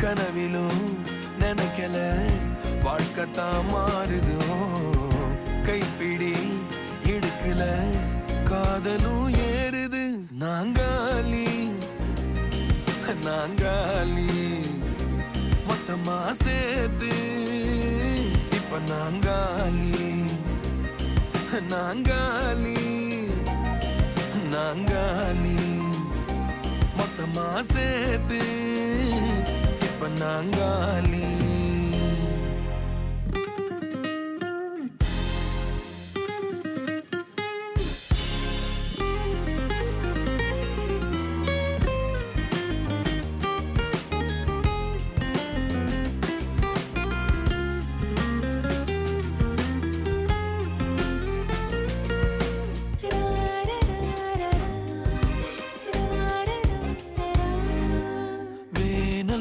கனவிலும் நினைக்கல. வாழ்க்கை மாறுதோ? கைப்பிடி இடுக்கல காதலும் ஏறுது. நாங்காலி நாங்காலி மொத்தமா சேர்த்து இப்ப நாங்காலி நாங்காலி நாங்காலி மொத்தமா சேர்த்து இப்ப நாங்காலி.